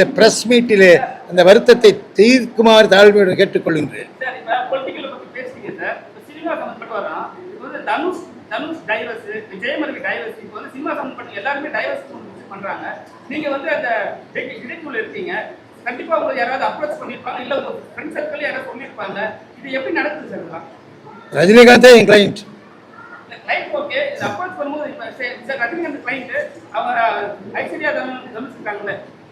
இந்த பிரஸ் மீட்டிலே அந்த வருத்தத்தை தீர்க்குமாறு தாழ்மையுடன் கேட்டுக்கொள்கின்றேன் சார் இப்ப பொலிட்டிக்கல் பத்தி பேசுறீங்க சார் இப்ப சினிமா சம்பந்தப்பட்டு வரோம் இப்போ வந்து தனுஷ் தனுஷ் டைவர்ஸ் விஜயமருக்கு டைவர்ஸ் இப்போ வந்து சினிமா சம்பந்தப்பட்ட எல்லாருமே டைவர்ஸ் பண்றாங்க. நீங்க வந்து அந்த டிடெக்டிவ்ல இருக்கீங்க. கண்டிப்பா உங்களுக்கு யாராவது அப்ரோச் பண்ணிருப்பாங்க இல்ல உங்க ஃப்ரெண்ட் சர்க்கிள் யாராவது சொல்லியிருப்பாங்க இது எப்படி நடக்குது சார் இதெல்லாம்? ரஜினிகாந்தே என் கிளைண்ட் பண்ணும்போது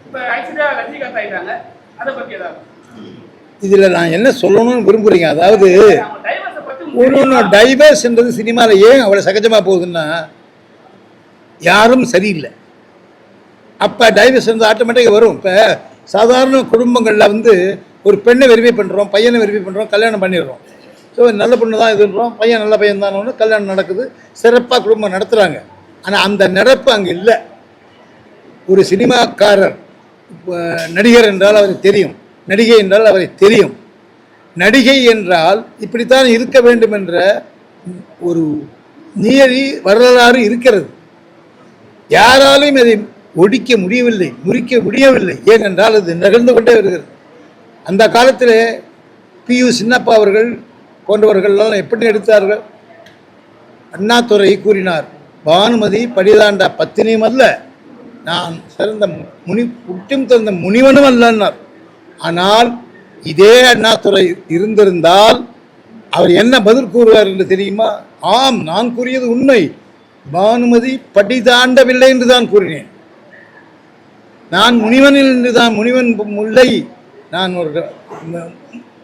இப்போ ரஜினிகாந்த் ஆயிட்டாங்க. அதை ஏதாவது? இதில் நான் என்ன சொல்லணும்னு விரும்புகிறீங்க அதாவது உங்களுக்கு ஒன்று டைவர்ஸ்ன்றது சினிமாவில் ஏன் அவ்வளோ சகஜமாக போகுதுன்னா யாரும் சரியில்லை. அப்போ டைவர்ஸ் வந்து ஆட்டோமேட்டிக்காக வரும். இப்போ சாதாரண குடும்பங்களில் வந்து ஒரு பெண்ணை வெரிஃபை பண்ணுறோம் பையனை வெரிஃபை பண்ணுறோம் கல்யாணம் பண்ணிடுறோம். ஸோ நல்ல பொண்ணு தான் இதுன்றோம் பையன் நல்ல பையன் தானோன்னு கல்யாணம் நடக்குது சிறப்பாக குடும்பம் நடத்துகிறாங்க ஆனால் அந்த நடப்பு அங்கே இல்லை. ஒரு சினிமாக்காரர் நடிகர் என்றால் அவருக்கு தெரியும். நடிகை என்றால் அவரை தெரியும். நடிகை என்றால் இப்படித்தான் இருக்க வேண்டும் என்ற ஒரு நியதி வரலாறு இருக்கிறது. யாராலும் அதை ஒடிக்க முடியவில்லை முறிக்க முடியவில்லை. ஏனென்றால் அது நிகழ்ந்து கொண்டே வருகிறது. அந்த காலத்தில் பியு சின்னப்பா அவர்கள் போன்றவர்கள்லாம் எப்படி எடுத்தார்கள்? அண்ணாதுரை கூறினார் பானுமதி படிதாண்டா பத்தினியும் அல்ல. நான் சிறந்த முனி புட்டும் திறந்த முனிவனும் அல்லன்னார். ஆனால் இதே அண்ணாதுரை இருந்திருந்தால் அவர் என்ன பதில் கூறுவார் என்று தெரியுமா? ஆம் நான் கூறியது உண்மை. பானுமதி படி தாண்டவில்லை என்று தான் கூறினேன். நான் முனிவனில் என்று தான் முனிவன் முல்லை நான் ஒரு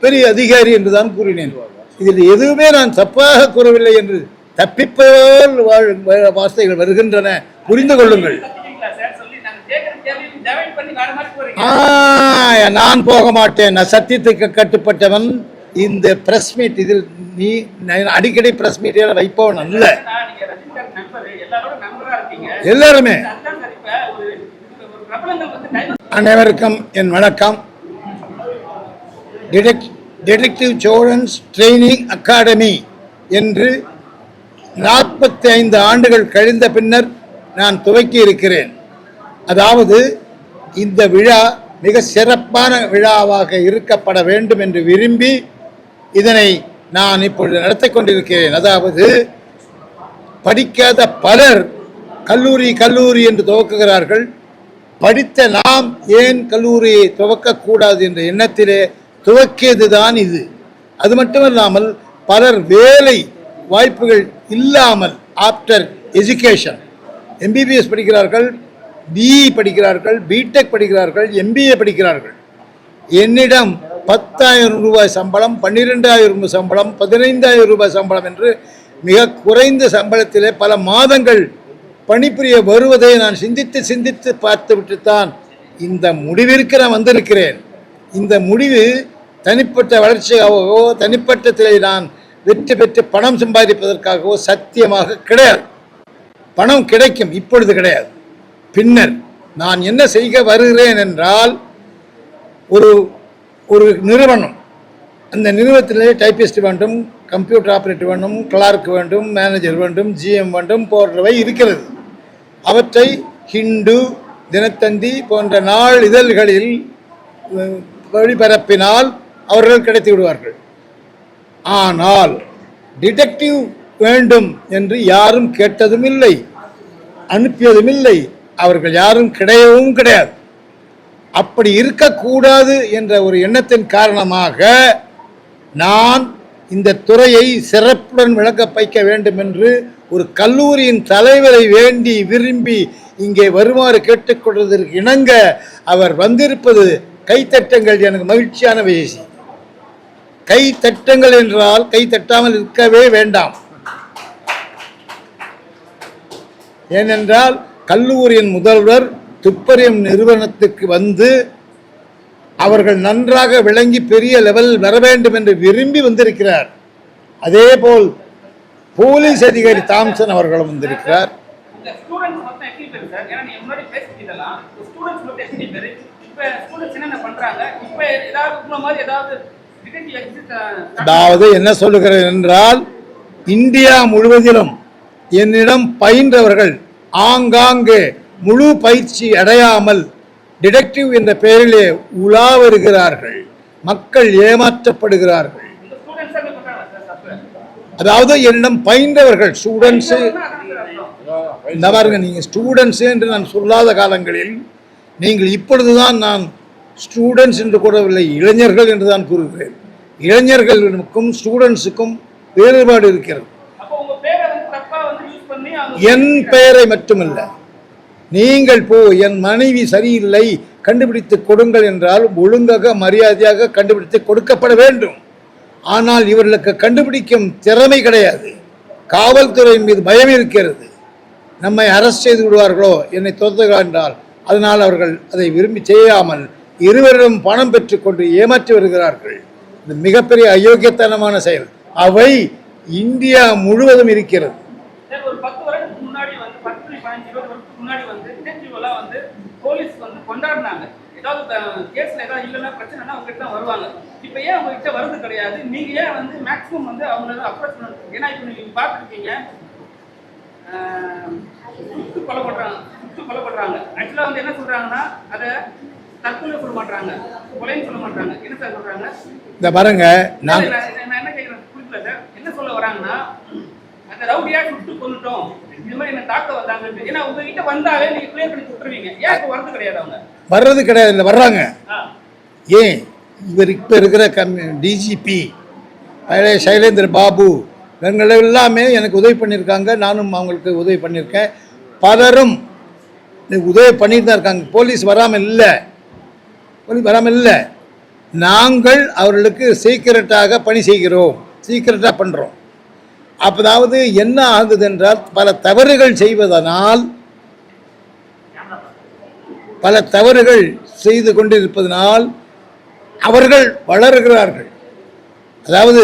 பெரிய அதிகாரி என்று தான் கூறினேன். இதில் எதுவுமே நான் தப்பாக கூறவில்லை என்று தப்பிப்போல் வாழ் வார்த்தைகள் வருகின்றன. புரிந்து கொள்ளுங்கள் கத்துக்கிறீங்களா சார் சொல்லி நாங்க கேட்கிற கேள்வி டைவர்ட் பண்ணி வேற மாதிரி போறீங்க ஆ, நான் போக மாட்டேன். நான் சத்தியத்துக்கு கட்டுப்பட்டவன். இந்த பிரஸ் மீட் இதில் நீ அடிக்கடி பிரஸ் மீட்டில் வைப்பவன் அல்ல. எல்லாருமே. அனைவருக்கும் என் வணக்கம். Detect detective Cholans training academy என்று நாற்பத்தி ஐந்து ஆண்டுகள் கழிந்த பின்னர் நான் துவக்கி இருக்கிறேன் அதாவது இந்த விழா மிக சிறப்பான விழாவாக இருக்கப்பட வேண்டும் என்று விரும்பி இதனை நான் இப்பொழுது நடத்தி கொண்டிருக்கிறேன். அதாவது படிக்காத பலர் கல்லூரி கல்லூரி என்று துவக்குகிறார்கள். படித்த நாம் ஏன் கல்லூரியை துவக்கக்கூடாது என்ற எண்ணத்திலே துவக்கியது தான் இது. அது மட்டுமல்லாமல் பலர் வேலை வாய்ப்புகள் இல்லாமல் ஆஃப்டர் எஜுகேஷன் எம்பிபிஎஸ் படிக்கிறார்கள். பிஇ படிக்கிறார்கள் பிடெக் படிக்கிறார்கள் எம்பிஏ படிக்கிறார்கள். என்னிடம் பத்தாயிரம் ரூபாய் சம்பளம் பன்னிரெண்டாயிரம் ரூபாய் சம்பளம் பதினைந்தாயிரம் ரூபாய் சம்பளம் என்று மிக குறைந்த சம்பளத்திலே பல மாதங்கள் பணிபுரிய வருவதை நான் சிந்தித்து சிந்தித்து பார்த்துவிட்டுத்தான் இந்த முடிவிற்கு நான் வந்திருக்கிறேன். இந்த முடிவு தனிப்பட்ட வளர்ச்சியாகவோ தனிப்பட்டத்திலே நான் வெற்றி பெற்று பணம் சம்பாதிப்பதற்காகவோ சத்தியமாக கிடையாது. பணம் கிடைக்கும் இப்பொழுது கிடையாது. பின்னர் நான் என்ன செய்ய வருகிறேன் என்றால் ஒரு ஒரு நிறுவனம் அந்த நிறுவனத்திலே டைப்பிஸ்ட் வேண்டும் கம்ப்யூட்டர் ஆப்ரேட்டர் வேண்டும் கிளார்க் வேண்டும் மேனேஜர் வேண்டும் ஜிஎம் வேண்டும் போன்றவை இருக்கிறது. அவற்றை ஹிந்து தினத்தந்தி போன்ற நாள் இதழ்களில் வழிபரப்பினால் ஒளிபரப்பினால் அவர்கள் கிடைத்து விடுவார்கள். ஆனால் டிடெக்டிவ் வேண்டும் என்று யாரும் கேட்டதும் இல்லை அனுப்பியதும் இல்லை அவர்கள் யாரும் கிடையவும் கிடையாது. அப்படி இருக்கக்கூடாது என்ற ஒரு எண்ணத்தின் காரணமாக நான் இந்த துறையை சிறப்புடன் விளக்க வைக்க வேண்டும் என்று ஒரு கல்லூரியின் தலைவரை வேண்டி விரும்பி இங்கே வருமாறு கேட்டுக்கொள்வதற்கு இணங்க அவர் வந்திருப்பது கைத்தட்டங்கள் எனக்கு மகிழ்ச்சியான விஷயம் கை என்றால் கை தட்டாமல் இருக்கவே வேண்டாம். ஏனென்றால் கல்லூரியின் முதல்வர் துப்பறியும் நிறுவனத்துக்கு வந்து அவர்கள் நன்றாக விளங்கி பெரிய லெவலில் வர வேண்டும் என்று விரும்பி வந்திருக்கிறார். அதேபோல் போலீஸ் அதிகாரி தாம்சன் அவர்களும் வந்திருக்கிறார். அதாவது என்ன சொல்லுகிறது என்றால் இந்தியா முழுவதிலும் என்னிடம் பயின்றவர்கள் ஆங்காங்கே முழு பயிற்சி அடையாமல் டிடெக்டிவ் என்ற பெயரிலே உலா வருகிறார்கள். மக்கள் ஏமாற்றப்படுகிறார்கள். அதாவது என்னிடம் பயின்றவர்கள் ஸ்டூடெண்ட்ஸு இந்த பாருங்க நீங்கள் ஸ்டூடெண்ட்ஸ் என்று நான் சொல்லாத காலங்களில் நீங்கள் இப்பொழுதுதான் நான் ஸ்டூடெண்ட்ஸ் என்று கூறவில்லை இளைஞர்கள் என்று தான் கூறுகிறேன். இளைஞர்களுக்கும் ஸ்டூடெண்ட்ஸுக்கும் வேறுபாடு இருக்கிறது அப்போ உங்க பேரை வந்து தப்பா வந்து யூஸ் பண்ணி அவங்க என் பெயரை மட்டுமல்ல நீங்கள் போ என் மனைவி சரியில்லை கண்டுபிடித்து கொடுங்கள் என்றால் ஒழுங்காக மரியாதையாக கண்டுபிடித்து கொடுக்கப்பட வேண்டும். ஆனால் இவர்களுக்கு கண்டுபிடிக்கும் திறமை கிடையாது. காவல்துறையின் மீது பயம் இருக்கிறது. நம்மை அரெஸ்ட் செய்து விடுவார்களோ என்னை துரத்துகிறார் என்றால் அதனால் அவர்கள் அதை விரும்பி செய்யாமல் இருவரிடம் பணம் பெற்றுக்கொண்டு ஏமாற்றி வருகிறார்கள். இது மிகப்பெரிய அயோக்கியத்தனமான செயல். அவை இந்தியா முழுவதும் இருக்கிறது சார், ஒரு பத்து வருடத்துக்கு முன்னாடி வந்து பத்து பதினஞ்சு இருபது வருஷத்துக்கு முன்னாடி வந்து டிடெக்டிவ் எல்லாம் வந்து போலீஸ் வந்து கொண்டாடினாங்க. ஏதாவது கேஸ்ல ஏதாவது இல்லைன்னா பிரச்சனைனா அவங்க தான் வருவாங்க. இப்போ ஏன் அவங்க கிட்ட வருது கிடையாது? நீங்க ஏன் வந்து மேக்ஸிமம் வந்து அவங்கள அப்ரோச் பண்ணணும்? ஏன்னா இப்போ நீங்க பார்த்துருக்கீங்க. சுட்டு கொலை பண்றாங்க சுட்டு கொலை பண்றாங்க. ஆக்சுவலாக வந்து என்ன சொல்றாங்கன்னா அதை தற்கொலை சொல்ல மாட்டாங்க கொலைன்னு சொல்ல மாட்டாங்க என்ன சார் சொல்றாங்க? இந்த பாருங்க நான் என்ன கேட்கிறேன் புரியல சார்? என்ன சொல்ல வராங்கன்னா அந்த ரவுடியா சுட்டு கொண்டுட்டோம் இது மாதிரி என்ன தாக்க வந்தாங்க ஏன்னா உங்ககிட்ட வந்தாலே நீங்க கிளியர் பண்ணி சுட்டுருவீங்க ஏன் இப்போ வரது கிடையாது அவங்க? வர்றது கிடையாது இல்லை வர்றாங்க. ஏன்? இவர் இப்போ இருக்கிற கம் டிஜிபி சைலேந்திர பாபு இவங்க எல்லாமே எனக்கு உதவி பண்ணியிருக்காங்க. நானும் அவங்களுக்கு உதவி பண்ணியிருக்கேன். பலரும் உதவி பண்ணிட்டு தான் இருக்காங்க. போலீஸ் வராமல் இல்லை. போலீஸ் வராமல் இல்லை. நாங்கள் அவர்களுக்கு சீக்கிரட்டாக பணி செய்கிறோம். சீக்கிரட்டாக பண்ணுறோம் அப்பதாவது என்ன ஆகுது என்றால் பல தவறுகள் செய்வதனால் பல தவறுகள் செய்து கொண்டிருப்பதனால் அவர்கள் வளர்கிறார்கள். அதாவது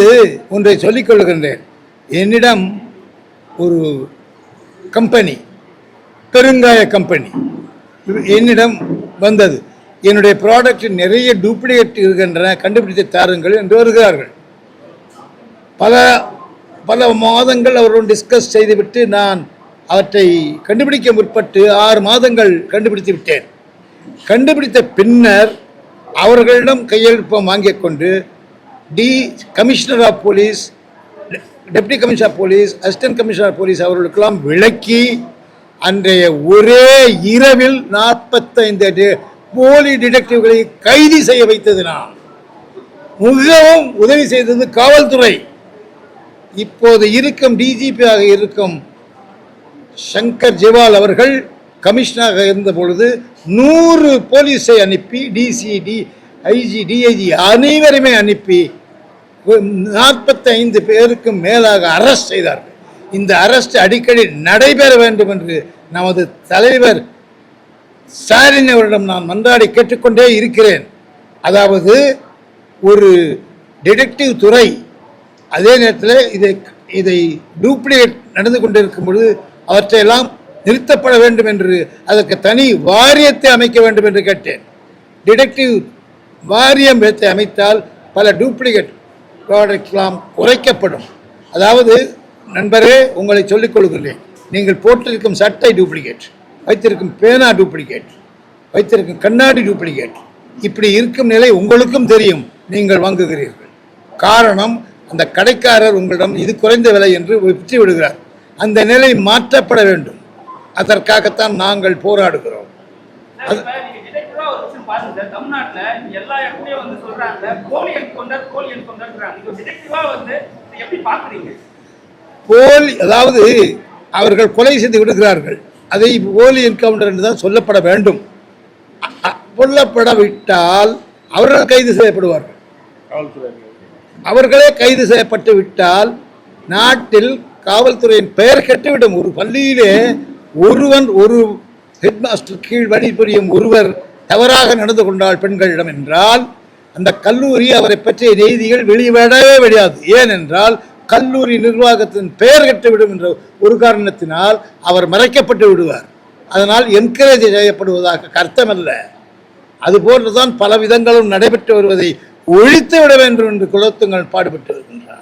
ஒன்றை சொல்லிக் கொள்கின்றேன். என்னிடம் ஒரு கம்பெனி பெருங்காய கம்பெனி என்னிடம் வந்தது. என்னுடைய ப்ராடக்ட் நிறைய டூப்ளிகேட் இருக்கின்றன கண்டுபிடித்து தாருங்கள் என்று வருகிறார்கள். பல பல மாதங்கள் அவருடன் டிஸ்கஸ் செய்துவிட்டு நான் அவற்றை கண்டுபிடிக்க முற்பட்டு ஆறு மாதங்கள் கண்டுபிடித்து விட்டேன். கண்டுபிடித்த பின்னர் அவர்களிடம் கையெழுப்பம் வாங்கிக் கொண்டு the commissioner of police deputy commissioner of police assistant commissioner of police அவர்களுக்கெல்லாம் விளக்கி அன்றைய ஒரே இரவில் நாற்பத்தைந்து போலி டிடெக்டிவ்களை கைது செய்ய வைத்தது நான். மிகவும் உதவி செய்தது காவல்துறை. இப்போது இருக்கும் டிஜிபியாக இருக்கும் சங்கர் ஜெவால் அவர்கள் கமிஷனராக இருந்த பொழுது நூறு போலீஸை அனுப்பி டிசிடி ஐஜி டிஐஜி அனைவருமே அனுப்பி நாற்பத்தைந்து பேருக்கும் மேலாக அரெஸ்ட் செய்தார்கள். இந்த அரெஸ்ட் அடிக்கடி நடைபெற வேண்டும் என்று நமது தலைவர் ஸ்டாலின் அவரிடம் நான் மன்றாடி கேட்டுக்கொண்டே இருக்கிறேன். அதாவது ஒரு டிடெக்டிவ் துறை அதே நேரத்தில் இதை இதை டூப்ளிகேட் நடந்து கொண்டிருக்கும் பொழுது அவற்றையெல்லாம் நிறுத்தப்பட வேண்டும் என்று அதற்கு தனி வாரியத்தை அமைக்க வேண்டும் என்று கேட்டேன். டிடெக்டிவ் வாரியம் வைத்து அமைத்தால் பல டூப்ளிகேட் ப்ராடக்ட்லாம் குறைக்கப்படும். அதாவது நண்பரே உங்களை சொல்லிக் கொள்கிறேன். நீங்கள் போட்டிருக்கும் சட்டை டூப்ளிகேட் வைத்திருக்கும் பேனா டூப்ளிகேட் வைத்திருக்கும் கண்ணாடி டூப்ளிகேட் இப்படி இருக்கும் நிலை உங்களுக்கும் தெரியும். நீங்கள் வாங்குகிறீர்கள். காரணம் அந்த கடைக்காரர் உங்களிடம் இது குறைந்த விலை என்று விற்று விடுகிறார் அந்த நிலை மாற்றப்பட வேண்டும். அதற்காகத்தான் நாங்கள் போராடுகிறோம். விஷயம் பாருங்க. சார் தமிழ்நாட்டுல எல்லா இடத்துலயும் வந்து சொல்றாங்க கோழி என்கொண்டர் கோழி என்கொண்டர்ன்றாங்க நீங்க டிடெக்டிவா வந்து இதை எப்படி பாக்குறீங்க? போலி அதாவது அவர்கள் கொலை செய்து விடுகிறார்கள். அதை போலி என்கவுண்டர் என்று தான் சொல்லப்பட வேண்டும். அ- அ- சொல்லப்பட விட்டால் அவர்கள் கைது செய்யப்படுவார்கள். அவர்களே கைது செய்யப்பட்டு விட்டால் நாட்டில் காவல்துறையின் பெயர் கெட்டுவிடும். ஒரு பள்ளியிலே ஒருவன் ஒரு ஹெட்மாஸ்டர் கீழ் பணிபுரியும் ஒருவர் தவறாக நடந்து கொண்டால் பெண்களிடம் என்றால் அந்த கல்லூரி அவரை பற்றிய செய்திகள் வெளிவிடவே வெளியாது. ஏனென்றால் கல்லூரி நிர்வாகத்தின் பெயர் கெட்டுவிடும் என்ற ஒரு காரணத்தினால் அவர் மறைக்கப்பட்டு விடுவார். அதனால் என்கரேஜ் செய்யப்படுவதாக அர்த்தமல்ல. அதுபோன்றுதான் பல விதங்களும் நடைபெற்று வருவதை ஒழித்து விட வேண்டும் என்று குலத்துங்கள் பாடுபட்டு வருகின்றார்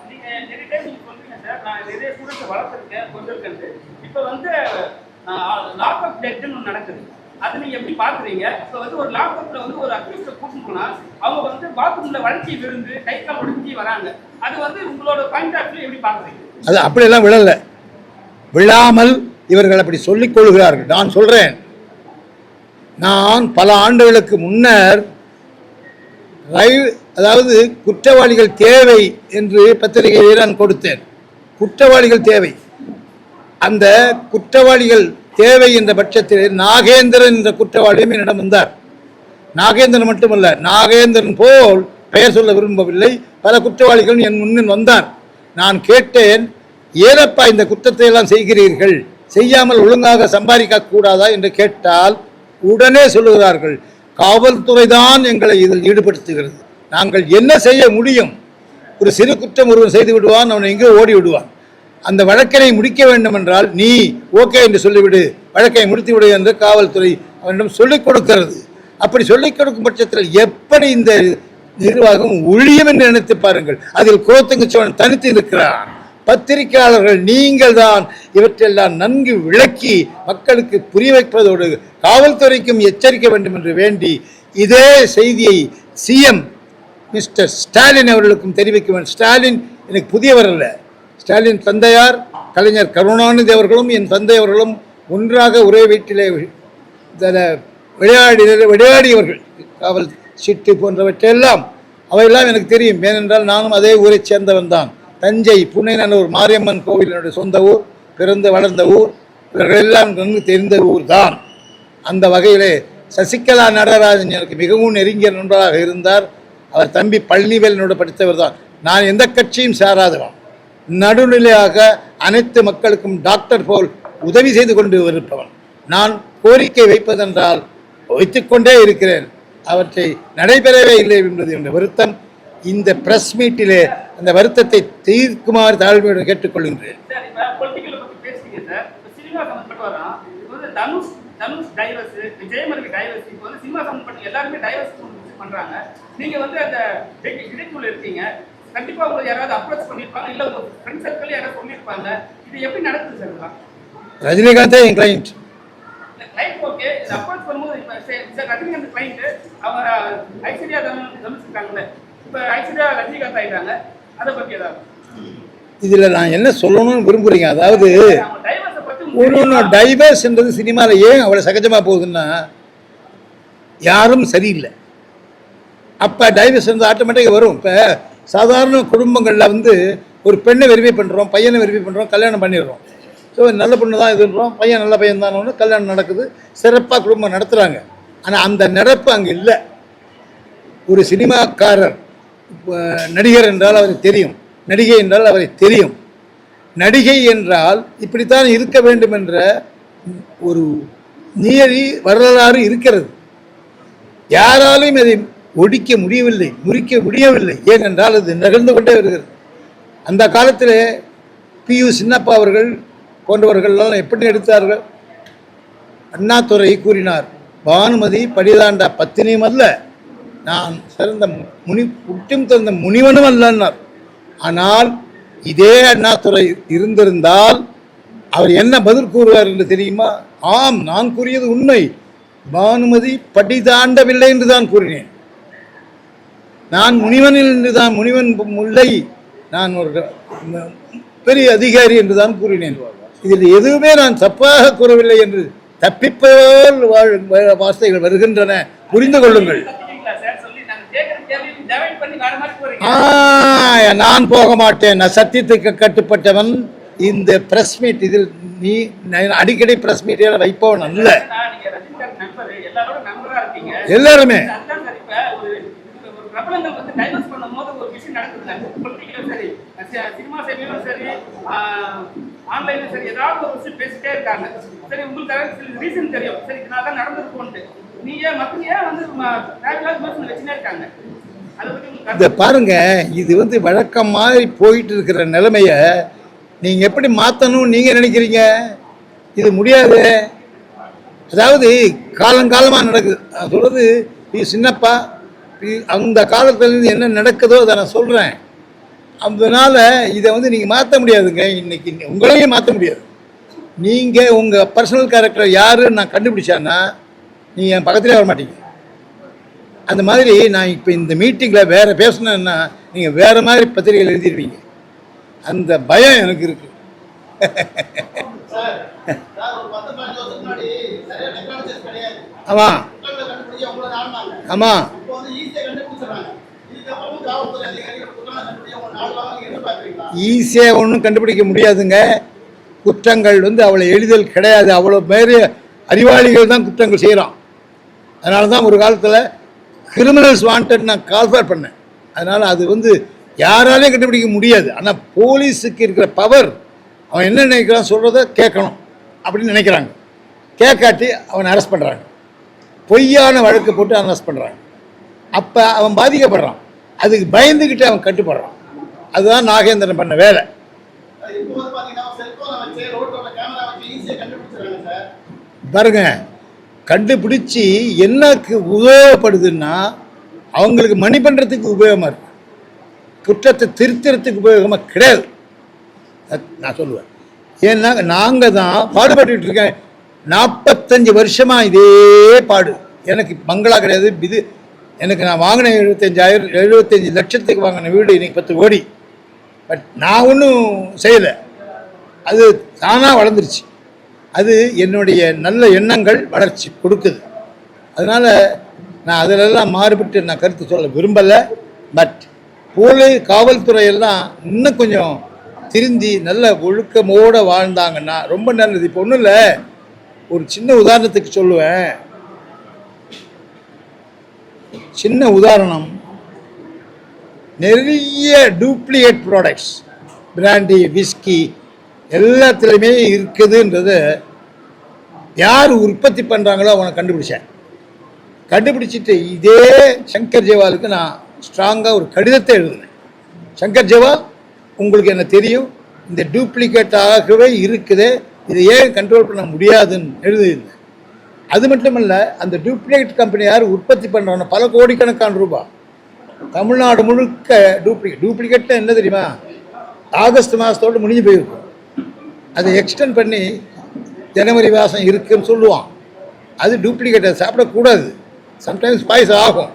அது அப்படியெல்லாம் விழல. விழாமல் இவர்கள் அப்படி சொல்லிக் கொள்கிறார்கள். நான் சொல்றேன். நான் பல ஆண்டுகளுக்கு முன்னர் ரயில் அதாவது குற்றவாளிகள் தேவை என்று பத்திரிகையை நான் கொடுத்தேன். குற்றவாளிகள் தேவை. அந்த குற்றவாளிகள் தேவை என்ற பட்சத்தில் நாகேந்திரன் என்ற குற்றவாளியும் என்னிடம் வந்தார். நாகேந்திரன் மட்டுமல்ல நாகேந்திரன் போல் பெயர் சொல்ல விரும்பவில்லை. பல குற்றவாளிகள் என் முன்னில் வந்தார். நான் கேட்டேன் ஏனப்பா இந்த குற்றத்தை எல்லாம் செய்கிறீர்கள். செய்யாமல் ஒழுங்காக சம்பாதிக்க கூடாதா? என்று கேட்டால் உடனே சொல்லுகிறார்கள் காவல்துறை தான் எங்களை இதில் ஈடுபடுத்துகிறது. நாங்கள் என்ன செய்ய முடியும்? ஒரு சிறு குற்றம் ஒருவன் செய்து விடுவான் அவன் எங்கே ஓடி விடுவான். அந்த வழக்கினை முடிக்க வேண்டும் என்றால் நீ ஓகே என்று சொல்லிவிடு. வழக்கை முடித்து விடு என்று காவல்துறை அவனிடம் சொல்லிக் கொடுக்கிறது. அப்படி சொல்லிக் கொடுக்கும் பட்சத்தில் எப்படி இந்த நிர்வாகம் ஒழியும் என்று நினைத்து பாருங்கள். அதில் குலோத்துங்க தனித்து இருக்கிறான் பத்திரிகையாளர்கள் நீங்கள் தான் இவற்றெல்லாம் நன்கு விளக்கி மக்களுக்கு புரிய வைப்பதோடு காவல்துறைக்கும் எச்சரிக்க வேண்டும் என்று வேண்டி இதே செய்தியை சிஎம் மிஸ்டர் ஸ்டாலின் அவர்களுக்கும் தெரிவிக்க வேண்டும் ஸ்டாலின் எனக்கு புதியவர் அல்ல. ஸ்டாலின் தந்தையார் கலைஞர் கருணாநிதி அவர்களும் என் தந்தை அவர்களும் ஒன்றாக ஒரே வீட்டிலே விளையாடி விளையாடியவர்கள். காவல் சிட்டு போன்றவற்றையெல்லாம் அவையெல்லாம் எனக்கு தெரியும். ஏனென்றால் நானும் அதே ஊரைச் சேர்ந்தவன் தான் தஞ்சை புனைநல்லூர் மாரியம்மன் கோவில் என்னுடைய சொந்த ஊர் பிறந்து வளர்ந்த ஊர் இவர்களெல்லாம் நன்கு தெரிந்த ஊர் தான் அந்த வகையிலே சசிகலா நடராஜன் எனக்கு மிகவும் நெருங்கிய நண்பராக இருந்தார். அவர் தம்பி பழனிவேலனோடு படித்தவர் தான் நான் எந்த கட்சியும் சாராதவன். நடுநிலையாக அனைத்து மக்களுக்கும் டாக்டர் போல் உதவி செய்து கொண்டு இருப்பவன் நான் கோரிக்கை வைப்பதென்றால் வைத்துக்கொண்டே இருக்கிறேன். அவற்றை நடைபெறவே இல்லை என்பது என்ற வருத்தம். இந்த பிரஸ் மீட்டிலே அந்த வருத்தத்தை தீர்க்குமாறு தாழ்மையுடன் கேட்டுக்கொள்கின்றேன். தனுஷ் தனுஷ் டைவர்ஸ் விஜயமருக்கு டைவர்ஸ் இப்போ வந்து சினிமா எல்லாருமே டைவர்ஸ் பண்றாங்க. நீங்க வந்து அந்த இடைக்குள்ள இருக்கீங்க. கண்டிப்பா உங்களுக்கு யாராவது அப்ரோச் பண்ணிருப்பாங்க இல்ல உங்க ஃப்ரெண்ட் சர்க்கிள் யாராவது சொல்லியிருப்பாங்க. இது எப்படி நடக்குது சார் இதெல்லாம்? ரஜினிகாந்தே என் கிளைண்ட் கிளைண்ட் ஓகே இது அப்ரோச் பண்ணும்போது இப்போ சார் ரஜினிகாந்த் கிளைண்ட் அவங்க ஐஸ்வர்யா தனுஷ் இருக்காங்கல்ல இப்போ ஐஸ்வர்யா ரஜினிகாந்த் ஆயிட்டாங்க. அதை பத்தி ஏதாவது? இதில் நான் என்ன சொல்லணும்னு விரும்புகிறீங்க அதாவது உங்களுக்கு ஒன்று டைவர்ஸ்ன்றது சினிமாவில் ஏன் அவ்வளோ சகஜமாக போகுதுன்னா யாரும் சரியில்லை. அப்போ டைவர்ஸ் வந்து ஆட்டோமேட்டிக்காக வரும். இப்போ சாதாரண குடும்பங்களில் வந்து ஒரு பெண்ணை வெரிஃபை பண்ணுறோம் பையனை வெரிஃபை பண்ணுறோம் கல்யாணம் பண்ணிடுறோம். ஸோ நல்ல பொண்ணு தான் இதுன்றோம் பையன் நல்ல பையன் தானோன்னு கல்யாணம் நடக்குது சிறப்பாக குடும்பம் நடத்துகிறாங்க ஆனால் அந்த நடப்பு அங்கே இல்லை. ஒரு சினிமாக்காரர் நடிகர் என்றால் அவருக்கு தெரியும். நடிகை என்றால் அவரை தெரியும். நடிகை என்றால் இப்படித்தான் இருக்க வேண்டும் என்ற ஒரு நியதி வரலாறு இருக்கிறது. யாராலும் அதை ஒடிக்க முடியவில்லை முறிக்க முடியவில்லை. ஏனென்றால் அது நிகழ்ந்து கொண்டே வருகிறது. அந்த காலத்தில் பியு சின்னப்பா அவர்கள் போன்றவர்கள்லாம் எப்படி எடுத்தார்கள்? அண்ணாதுரை கூறினார் பானுமதி படிதாண்டா பத்தினியும் அல்ல. நான் சிறந்த முனி புட்டும் திறந்த முனிவனும் அல்லன்னார். ஆனால் இதே அண்ணாதுரை இருந்திருந்தால் அவர் என்ன பதில் கூறுவார் என்று தெரியுமா? ஆம் நான் கூறியது உண்மை. பானுமதி படி தாண்டவில்லை என்று தான் கூறினேன். நான் முனிவனில் என்று தான் முனிவன் முல்லை. நான் ஒரு பெரிய அதிகாரி என்று தான் கூறினேன். இதில் எதுவுமே நான் தப்பாக கூறவில்லை என்று தப்பிப்போல் வாழ் வ- வார்த்தைகள் வருகின்றன. புரிந்து கொள்ளுங்கள். நான் போக மாட்டேன். நான் சத்தியத்துக்கு கட்டுப்பட்டவன். இந்த பிரஸ் மீட் இதில் நீ அடிக்கடி பிரஸ் மீட்டில் வைப்பவன் அல்ல. எல்லாருமே. பிரபலங்கள் வந்து டைவர்ஸ் பண்ணும் போது ஒரு விஷயம் நடக்குது பொலிட்டிக்கலும் சரி சினிமா சைட்லயும் சரி ஆன்லைன்ல சரி ஏதாவது ஒரு விஷயம் பேசிட்டே இருக்காங்க. சரி உங்களுக்கு சில ரீசன் தெரியும். சரி இதனால தான் நடந்திருக்கும்ட்டு நீங்க மத்த ஏன் வந்து ம- தேவையில்லாத விமர்சனம் வச்சுனே இருக்காங்க? அதை இதை பாருங்க இது வந்து வழக்கம் மாதிரி போயிட்டு இருக்கிற நிலைமைய நீங்க எப்படி மாத்தணும் நீங்க நினைக்கிறீங்க? இது முடியாது. அதாவது காலங்காலமா நடக்குது. நான் சொல்றது நீ சின்னப்பா அந்த காலத்துல இருந்து என்ன நடக்குதோ அதை நான் சொல்றேன். அதனால இதை வந்து நீங்க மாத்த முடியாதுங்க. இன்னைக்கு நீ- உங்களையும் மாத்த முடியாது. நீங்க உங்க பர்சனல் கேரக்டர் யாருன்னு நான் கண்டுபிடிச்சேன்னா நீங்கள் என் பக்கத்திலே வர மாட்டீங்க. அந்த மாதிரி நான் இப்போ இந்த மீட்டிங்கில் வேறு பேசணுன்னா நீங்கள் வேறு மாதிரி பத்திரிகைகள் எழுதிருப்பீங்க அந்த பயம் எனக்கு இருக்குது சார் சார் ஈஸியாக ஒன்றும் கண்டுபிடிக்க முடியாதுங்க. குற்றங்கள் வந்து அவ்வளோ எளிதல் கிடையாது. அவ்வளோ பேர் அறிவாளிகள் தான் குற்றங்கள் செய்கிறான் அதனால தான் ஒரு காலத்தில் கிரிமினல்ஸ் வாண்டட் நான் கால்ஃபர் பண்ணேன். அதனால் அது வந்து யாராலையும் கண்டுபிடிக்க முடியாது. ஆனால் போலீஸுக்கு இருக்கிற பவர் அவன் என்ன நினைக்கிறான் சொல்கிறத கேட்கணும் அப்படின்னு நினைக்கிறாங்க. கேட்காட்டி அவனை அரெஸ்ட் பண்ணுறாங்க பொய்யான வழக்கு போட்டு அரெஸ்ட் பண்ணுறாங்க அப்போ அவன் பாதிக்கப்படுறான். அதுக்கு பயந்துக்கிட்டு அவன் கட்டுப்படுறான். அதுதான் நாகேந்திரன் பண்ண வேலை. பாருங்க கண்டுபிடிச்சி என்னக்கு உபயோகப்படுதுன்னா அவங்களுக்கு மணி பண்ணுறதுக்கு உபயோகமாக இருக்கு. குற்றத்தை திருத்தறதுக்கு உபயோகமாக கிடையாது. நான் சொல்லுவேன். ஏன்னா நாங்கள் தான் பாடுபட்டுட்டு இருக்கேன். நாற்பத்தஞ்சு வருஷமாக இதே பாடு. எனக்கு பங்களா கிடையாது இது எனக்கு நான் வாங்கின எழுபத்தஞ்சாயிரம் எழுபத்தஞ்சு லட்சத்துக்கு வாங்கின வீடு இன்னைக்கு பத்து கோடி. பட் நான் ஒன்றும் செய்யலை. அது தானாக வளர்ந்துருச்சு. அது என்னுடைய நல்ல எண்ணங்கள் வளர்ச்சி கொடுக்குது. அதனால் நான் அதிலெல்லாம் மாறுபட்டு நான் கருத்து சொல்ல விரும்பலை. பட் போலீஸ் காவல்துறையெல்லாம் இன்னும் கொஞ்சம் திருந்தி நல்ல ஒழுக்கமோடு வாழ்ந்தாங்கன்னா ரொம்ப நல்லது. இப்போ ஒன்றும் இல்லை. ஒரு சின்ன உதாரணத்துக்கு சொல்லுவேன். சின்ன உதாரணம். நிறைய டூப்ளிகேட் ப்ராடக்ட்ஸ் பிராண்டி விஸ்கி எல்லாத்துலேயுமே இருக்குதுன்றது யார் உற்பத்தி பண்ணுறாங்களோ அவனை கண்டுபிடிச்சேன் கண்டுபிடிச்சிட்டு இதே சங்கர் ஜெவாலுக்கு நான் ஸ்ட்ராங்காக ஒரு கடிதத்தை எழுதினேன். சங்கர் ஜெவால் உங்களுக்கு என்ன தெரியும்? இந்த டூப்ளிகேட்டாகவே இருக்குது இதை ஏன் கண்ட்ரோல் பண்ண முடியாதுன்னு எழுதியிருந்தேன். அது மட்டும் இல்லை அந்த டூப்ளிகேட் கம்பெனி யார்? உற்பத்தி பண்ணுறாங்க பல கோடிக்கணக்கான ரூபா தமிழ்நாடு முழுக்க டூப்ளிகேட் டூப்ளிகேட்னா என்ன தெரியுமா? ஆகஸ்ட் மாதத்தோடு முடிஞ்சு போயிருக்கும். அதை எக்ஸ்டெண்ட் பண்ணி ஜனவரி மாதம் இருக்குன்னு சொல்லுவான். அது டூப்ளிகேட்டை சாப்பிடக்கூடாது. சம்டைம்ஸ் பாய்ஸ் ஆகும்.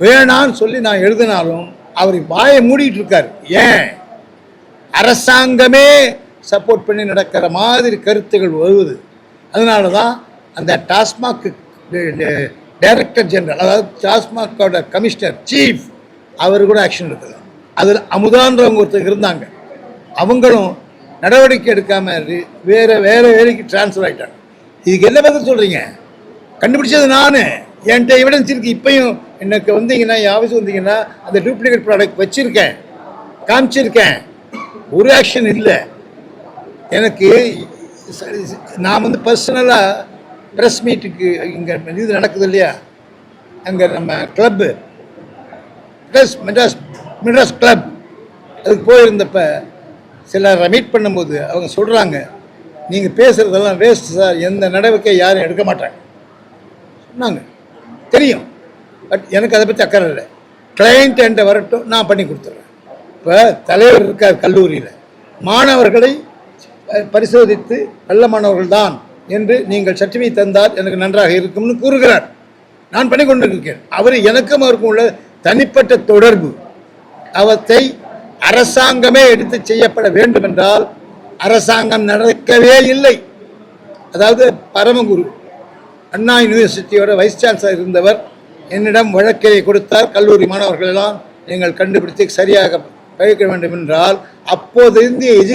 வேணான்னு சொல்லி நான் எழுதினாலும் அவர் வாயை மூடிட்டு இருக்கார். ஏன்? அரசாங்கமே சப்போர்ட் பண்ணி நடக்கிற மாதிரி கருத்துகள் வருவது அதனால தான் அந்த டாஸ்மாக் டைரக்டர் ஜெனரல் அதாவது டாஸ்மாகோட கமிஷனர் சீஃப் அவர் கூட ஆக்ஷன் எடுக்கலாம். அதில் அமுதான்றவங்க ஒருத்தர் இருந்தாங்க. அவங்களும் நடவடிக்கை எடுக்காமல் வேறு வேறு வேலைக்கு ட்ரான்ஸ்ஃபர் ஆகிட்டாங்க இதுக்கு என்ன பதில் சொல்கிறீங்க கண்டுபிடிச்சது நான். என்கிட்ட எவிடன்ஸ் இருக்குது இப்போயும் எனக்கு வந்தீங்கன்னா என் ஆஃபீஸ் வந்தீங்கன்னா அந்த டூப்ளிகேட் ப்ராடக்ட் வச்சுருக்கேன். காமிச்சிருக்கேன். ஒரு ஆக்ஷன் இல்லை. எனக்கு சரி, நான் வந்து பர்சனலாக ப்ரெஸ் மீட்டுக்கு இங்கே இது நடக்குது இல்லையா? அங்கே நம்ம club plus Madras Madras club அதுக்கு போயிருந்தப்ப சிலரை மீட் பண்ணும்போது அவங்க சொல்கிறாங்க நீங்கள் பேசுகிறதெல்லாம் வேஸ்ட் சார் எந்த நடவடிக்கை யாரும் எடுக்க மாட்டாங்க. சொன்னாங்க. தெரியும். பட் எனக்கு அதை பற்றி அக்கறை இல்லை. கிளைண்ட் என்கிட்ட வரட்டும் நான் பண்ணி கொடுத்துட்றேன் இப்போ தலைவர் இருக்கார் கல்லூரியில். மாணவர்களை பரிசோதித்து நல்ல மாணவர்கள் தான். என்று நீங்கள் சர்டிஃபிகேட் தந்தால் எனக்கு நன்றாக இருக்கும்னு கூறுகிறார். நான் பண்ணி கொண்டிருக்கிறேன். அவர் எனக்கும் அவருக்கும் உள்ள தனிப்பட்ட தொடர்பு. அவற்றை அரசாங்கமே எடுத்து செய்யப்பட வேண்டும் என்றால் அரசாங்கம் நடக்கவே இல்லை. அதாவது பரமகுரு அண்ணா யூனிவர்சிட்டியோட வைஸ் சான்சலர் இருந்தவர் என்னிடம் வழக்கை கொடுத்தார். கல்லூரி மாணவர்கள் எல்லாம் நீங்கள் கண்டுபிடித்து சரியாக பயிர்க்க வேண்டும் என்றால் அப்போது இந்திய